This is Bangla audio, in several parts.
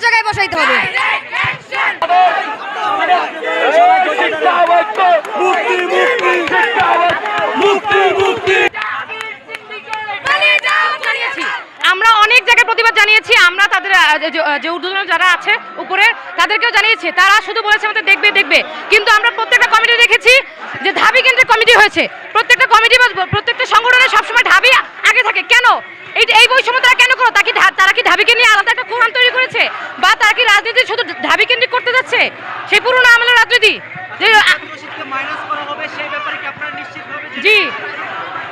জায়গায় বসাইতে হবে। আমরা অনেক জায়গায় প্রতিবাদ জানিয়েছি, আমরা তাদের যে- যে যারা আছে উপরে, তাদেরকেও জানিয়েছি, তারা শুধু বলেছে আমাদের দেখবে দেখবে। কিন্তু আমরা প্রত্যেকটা কমিটি দেখেছি যে ঢাবি কেন্দ্রের কমিটি হয়েছে। প্রত্যেকটা কমিটি প্রত্যেকটা সংগঠনের সবসময় ঢাবি শুধু ঢাবি কেন্দ্রিক করতে যাচ্ছে সেই পুরনো আমলের রাজনীতি যে আ- মাইনাস করা হবে সেই ব্যাপারে কি আপনারা নিশ্চিতভাবে যে- জি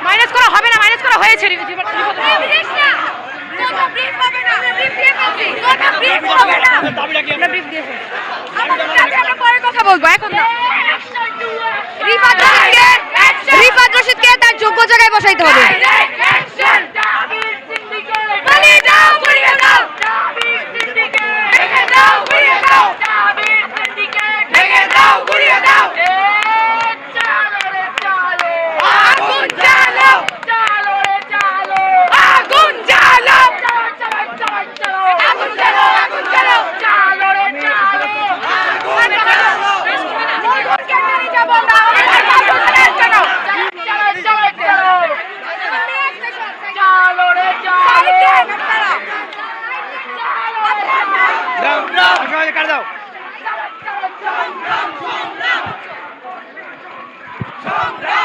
মাইনাস করা হবে না মাইনাস করা হয়েছে কথা বলব এখন না রিফাত রশিদকে তার যোগ্য জায়গায় বসাইতে হবে সবাই কাট দাও সংগ্রাম সংগ্রাম সংগ্রাম সংগ্রাম।